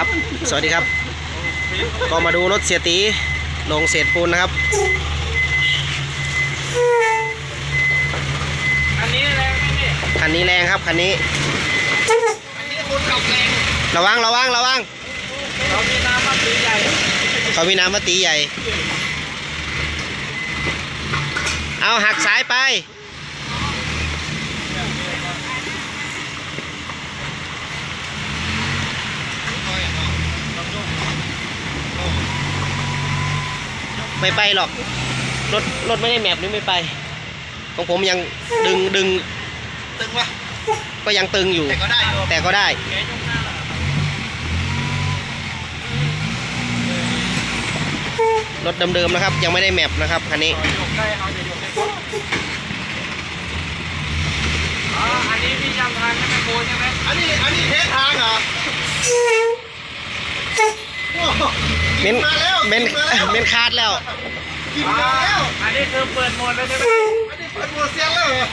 ครับ สวัสดีครับ ก็มาดูรถเสียตีลงเศษปูนนะครับ อันนี้แรงไหมพี่คันนี้แรงครับคันนี้ อันนี้คนขับแรงระวังระวังระวังเรามีน้ำมันสีใหญ่เขามีน้ำมาตีใหญ่ เอาหักสายไป ไม่ไปหรอก รถรถไม่ได้แมปนี่ไม่ไป ของผมยังดึงดึงตึงวะก็ยังตึงอยู่ แต่ก็ได้อยู่แต่ก็ได้แกยกหน้าละรถเดิมๆนะครับ ยังไม่ได้แมปนะครับคันนี้ยกได้เอาจะยกได้ปุ๊บอ๋ออันนี้พี่จำทางไม่โกนใช่ไหมอันนี้อันนี้เทสทางเหรอโอ้โห เม้นมาแล้วเม้นมาแล้วเม้นคาดแล้วกินมาแล้วอันนี้คือเปิดโหมดแล้วใช่ไหมอันนี้เปิดโหมดเสียงแล้วเหรอ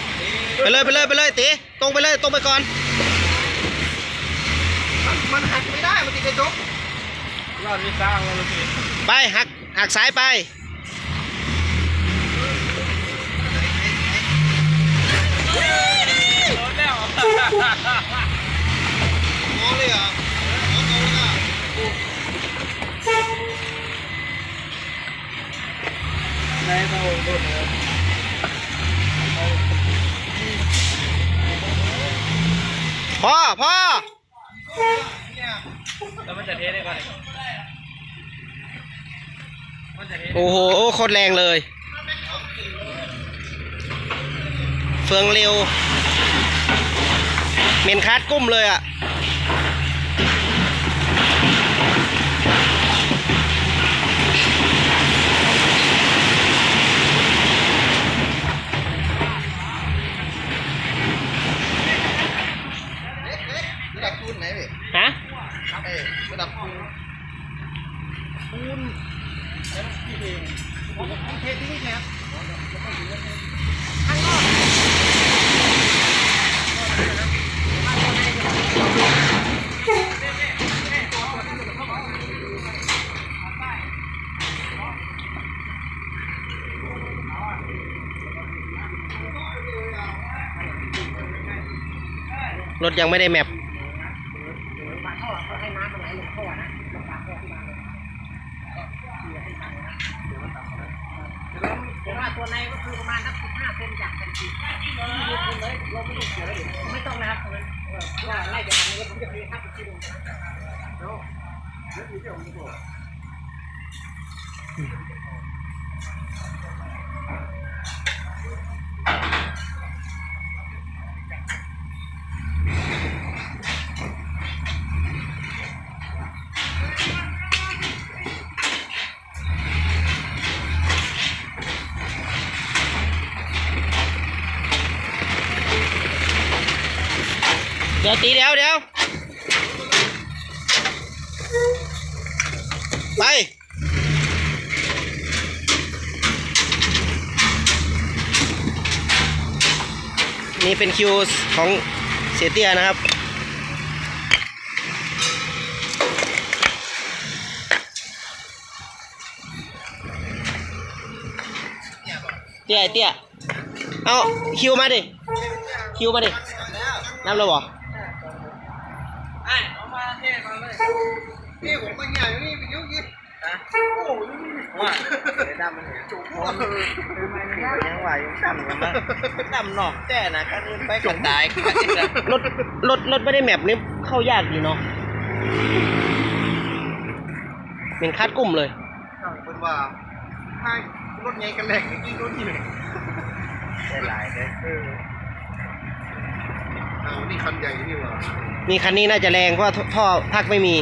ไปเลยไปเลยไปเลยตีตรงไปเลยตรงไปก่อน มันมันหักไม่ได้มันติดกระจกยอดวิสร้างแล้วพี่ไปหักหักสายไปโดนแล้ว ตรแรงเลย เฟืองเร็ว เมนคาดกุ้มเลยอะเอ๊ะเอ๊ะระดับคูณไหนพี่ฮะเอ้ยระดับคูณคูณแล้วพี่เอง เทที่นี่นอกรถยังไม่ได้แมป แต่ ว่าตัวในก็คือประมาณสักสิบห้าเซนจากกันทีเลยเราไม่ต้องเสียเลยไม่ต้องนะครับเพราะว่าไล่จากทางนี้ผมจะมีทักอีกทีหนึงแล้ว ดี๋ยวตีเดี๋ยวเดี๋ยวไปนี่เป็นคิวของเสียเตี้ยนะครับเตี้ยเตี้ยเอาคิวมาดิคิวมาดิน้ำเลยบ่ ไอ้เอามาเทมาเลย นี่ผมมาเนี่ยอยู่นี่ไปยุ่งยี่นะโอ้ยนี่ว่าเดี๋ยวดำมันเนี่ยจุกยังไหวยังดำกันมั้งดำนอกแต่นะกันอื่นไปกันตายกันนะรถรถรถไม่ได้แมปนี่เข้ายากดีเนาะเป็นคาดกลุ่มเลยช่างเป็นว่าถ้ารถไงกันแหลกจริงรถนี่เลยได้หลายเลยเออเอานี่คันใหญ่นี่หว่านี่คันนี้น่าจะแรงเพราะว่าท่อท่อพักไม่มี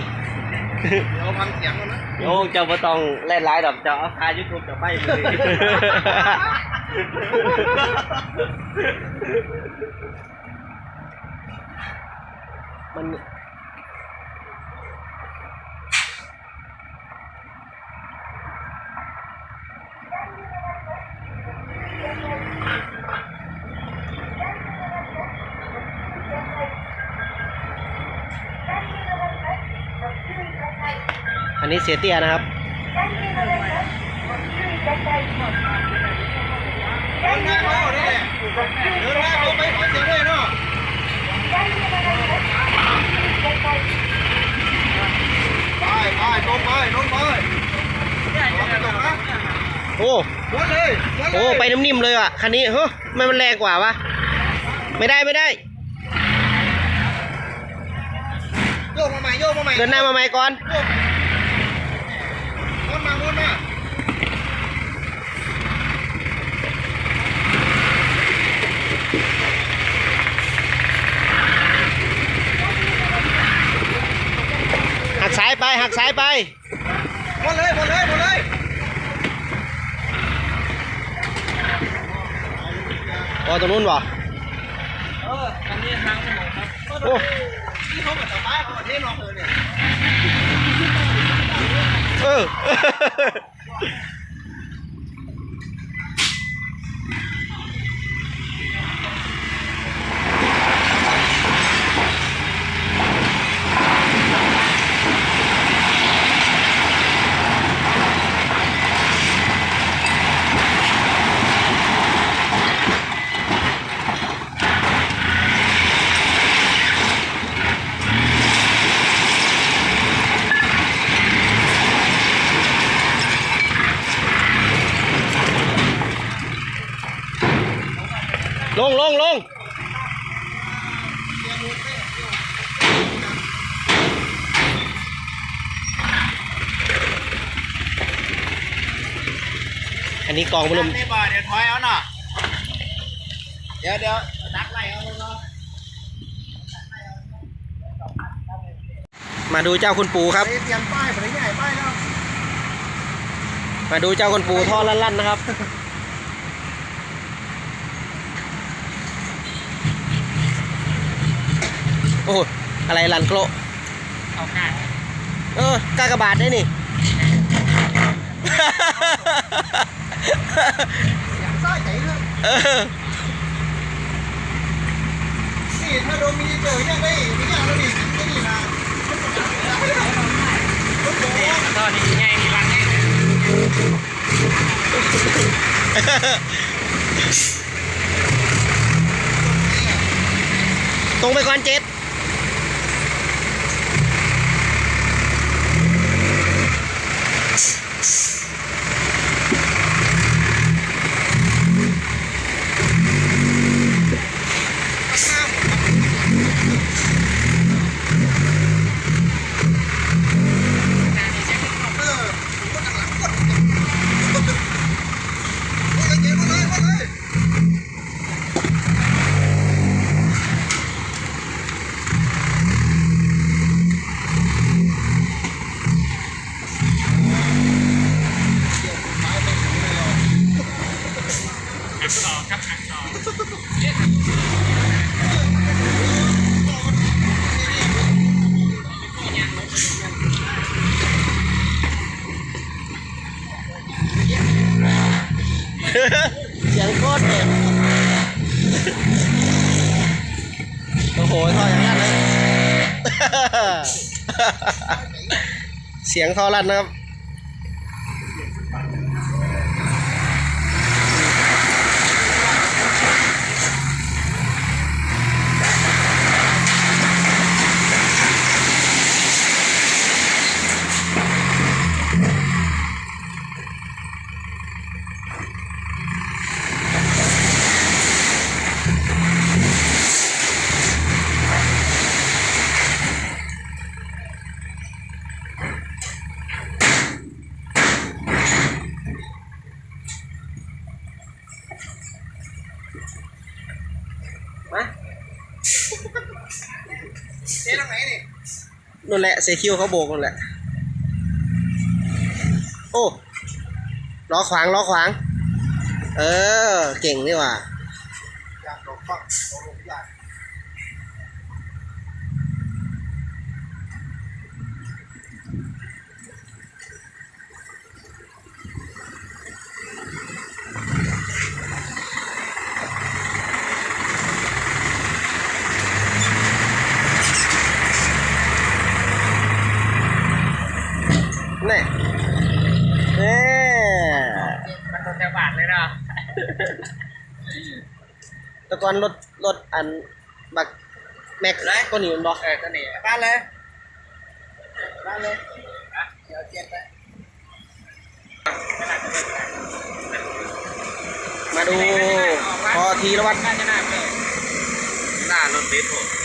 เดี๋ยวฟังเสียงมันนะโอ้เจ้าบ่ต้องเล่นร้ายดอกเจ้าเอาคายูทูบจะไปเลยมัน อันนี้เสียเตี้ยนะครับ เดินหน้าเขาเนี่ยเดินหน้าเขาไปขอเสียงด้วยเนาะไปไปลงไป ลงไปลงไปลงนะโอ้วนเลยวนเลยโอ้ไปน้ำนิ่มเลยอะคันนี้เฮ้ยทำไมมันแรงกว่าวะไม่ได้ไม่ได้โยกมาใหม่โยกมาใหม่เดินหน้ามาใหม่ก่อนโยกวนมาวนมา หักซ้ายไปหักซ้ายไป วนเลยวนเลยวนเลย อ๋อต รงนู้นวะเอออันนี้ทางไม่หมดครับโอ้ที่เขาเหมือนสบายเขาเทน้องเลยเนี่ยเออ ลงลงลงอั นนี้กองมันลมนี่บ่เดี๋ยวถอยเอาหน่ะเดี๋ยวเดี๋ยวนักไล่เอาเนาะมาดูเจ้าคุณปูครับ เตรียมป้ายไปใหญ่ป้ายแล้วมาดูเจ้าคุณปูท่อลั่นๆนะครับ โอ้อะไรลันโกรเอาก้าเออกากบาทได้นี่ อย่างซ้ายใจเถอะเออนี่ถ้าโดนมีเจอเนี่ยได้มีอย่างแล้วนี่ไม่ดีนะตอนนี้ไงมีรังแน่ตรงไปก่อนเจ็ด เออคนหลังกดคนเลยเจ๊คนเลยคนเลย หักต่อครับหักต่อ เสียงโคตรเลยโอ้โหท่ออย่างนั้นเลย เสียงท่อรันนะครับ เจ๊ทางไหนนี่นั่นแหละเซคิวเขาโบกนั่นแหละ โอ้ล้อขวางล้อขวาง เออ เก่งนี่หว่าอยากดอกฟังเอาลงอยาก โนี่เน่ มันโดนจะบาดเลยนะแตะกอนรถรถอันบักแม็กก็หนีมันบอกเออตัวนี้บ้านเลยบ้านเลยอะเดี๋ยวเจ็บไปมาดูพอทีละวัดน่าจะน่าเลยหน้ารถติดผมแม่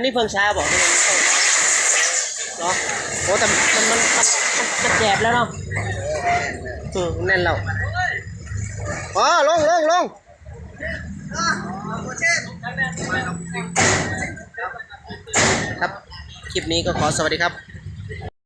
นนี้เพิ่งช้าบอกเหรอโอ้แต่มันมันมันมันมันแจบแล้วเนาะอืมแน่นแล้วอ๋อลงลงลงครับ คลิปนี้ก็ขอสวัสดีครับ